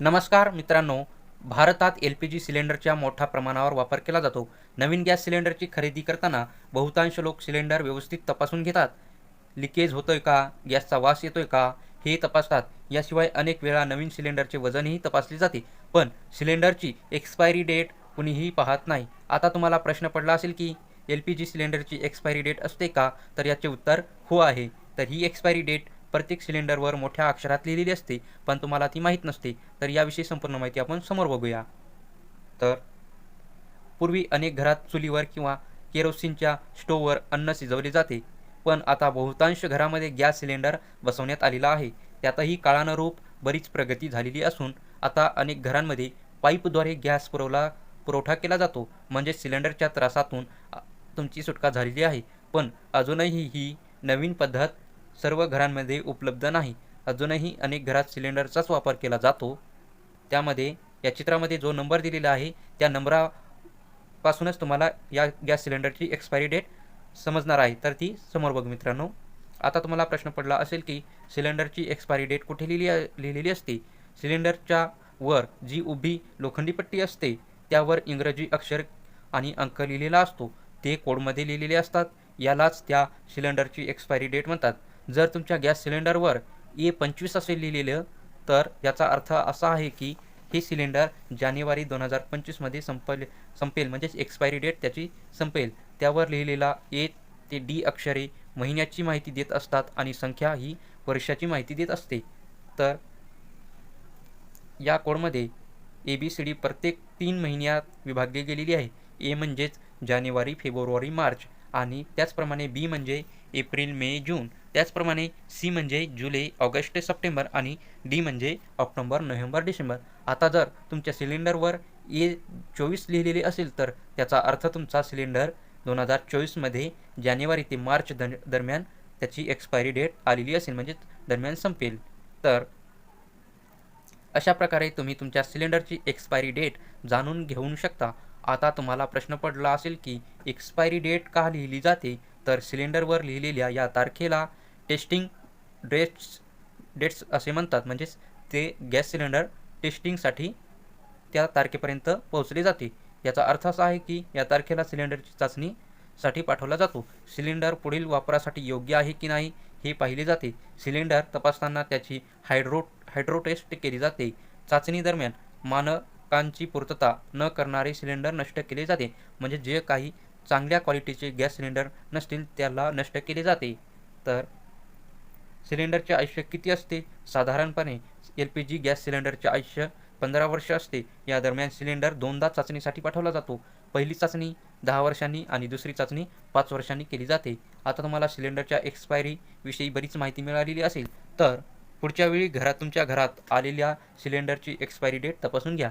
नमस्कार मित्रांनो भारतात एल पी जी सिलेंडरच्या मोठ्या प्रमाणावर वापर केला जातो. नवीन गॅस सिलेंडरची खरेदी करताना बहुतांश लोक सिलेंडर व्यवस्थित तपासून घेतात. लिकेज होतोय का? गॅसचा वास येतोय का? हे तपासतात. याशिवाय अनेक वेळा नवीन सिलेंडरचे वजनही तपासले जाते. पण सिलेंडरची एक्सपायरी डेट कुणीही पाहत नाही. आता तुम्हाला प्रश्न पडला असेल की एल पी जी सिलेंडरची एक्सपायरी डेट असते का? तर याचे उत्तर हो आहे. तर ही एक्सपायरी डेट प्रत्येक सिलेंडरवर मोठ्या अक्षरात लिहिलेली असते पण तुम्हाला ती माहीत नसते. तर याविषयी संपूर्ण माहिती आपण समोर बघूया. तर पूर्वी अनेक घरात चुलीवर किंवा केरोसिनच्या स्टोववर अन्न शिजवले जाते पण आता बहुतांश घरामध्ये गॅस सिलेंडर बसवण्यात आलेला आहे. त्यातही काळानुरूप बरीच प्रगती झालेली असून आता अनेक घरांमध्ये पाईपद्वारे गॅस पुरवला पुरवठा केला जातो. म्हणजे सिलेंडरच्या त्रासातून तुमची सुटका झालेली आहे. पण अजूनही ही नवीन पद्धत सर्व घरांमध्ये उपलब्ध नाही. अजूनही अनेक घरात सिलेंडरचाच वापर केला जातो. त्यामध्ये या चित्रामध्ये जो नंबर दिलेला आहे त्या नंबरापासूनच तुम्हाला या गॅस सिलेंडरची एक्सपायरी डेट समजणार आहे. तर ती समोर बघ मित्रांनो. आता तुम्हाला प्रश्न पडला असेल की सिलेंडरची एक्सपायरी डेट कुठे लिहिली लिहिलेली असते? सिलेंडरच्या वर जी उभी लोखंडी पट्टी असते त्यावर इंग्रजी अक्षर आणि अंक लिहिलेला असतो. ते कोडमध्ये लिहिलेले असतात. यालाच त्या सिलेंडरची एक्सपायरी डेट म्हणतात. जर तुमच्या गॅस सिलेंडरवर ए पंचवीस असे लिहिलेलं तर याचा अर्थ असा आहे की हे सिलेंडर जानेवारी दोन हजार पंचवीसमध्ये संपले संपेल म्हणजेच एक्सपायरी डेट त्याची संपेल. त्यावर लिहिलेला ए ते डी अक्षरे महिन्याची माहिती देत असतात आणि संख्या ही वर्षाची माहिती देत असते. तर या कोडमध्ये ए बी सी डी प्रत्येक तीन महिन्यात विभागली गेलेली आहे. ए म्हणजेच जानेवारी फेब्रुवारी मार्च. आणि त्याचप्रमाणे बी म्हणजे एप्रिल मे जून. त्याचप्रमाणे सी म्हणजे जुलै ऑगस्ट सप्टेंबर आणि डी म्हणजे ऑक्टोंबर नोव्हेंबर डिसेंबर. आता जर तुमच्या सिलेंडरवर ए चोवीस लिहिलेले असेल तर त्याचा अर्थ तुमचा सिलेंडर दोन हजार चोवीसमध्ये जानेवारी ते मार्च दर दरम्यान त्याची एक्सपायरी डेट आलेली असेल म्हणजे दरम्यान संपेल. तर अशा प्रकारे तुम्ही तुमच्या सिलेंडरची एक्सपायरी डेट जाणून घेऊ शकता. आता तुम्हाला प्रश्न पडला असेल की एक्सपायरी डेट का लिहिली जाते तर सिलेंडरवर लिहिलेल्या या तारखेला टेस्टिंग डेट्स डेट्स असे म्हणतात. म्हणजेच ते गॅस सिलेंडर टेस्टिंगसाठी त्या तारखेपर्यंत पोहोचले जाते. याचा अर्थ असा आहे की या तारखेला सिलेंडरची चाचणीसाठी पाठवला जातो. सिलेंडर पुढील वापरासाठी योग्य आहे की नाही हे पाहिले जाते. सिलेंडर तपासताना त्याची हायड्रो हायड्रो टेस्ट केली जाते. चाचणी दरम्यान मानकांची पूर्तता न करणारे सिलेंडर नष्ट केले जाते. म्हणजे जे काही चांगल्या क्वालिटीचे गॅस सिलेंडर नसतील त्याला नष्ट केले जाते. तर सिलेंडरचे आयुष्य किती असते? साधारणपणे एल पी जी गॅस सिलेंडरचे आयुष्य पंधरा वर्ष असते. या दरम्यान सिलेंडर दोनदा चाचणीसाठी पाठवला जातो. पहिली चाचणी दहा वर्षांनी आणि दुसरी चाचणी पाच वर्षांनी केली जाते. आता तुम्हाला सिलेंडरच्या एक्सपायरीविषयी बरीच माहिती मिळालेली असेल. तर पुढच्या वेळी घरात तुमच्या घरात आलेल्या सिलेंडरची एक्सपायरी डेट तपासून घ्या.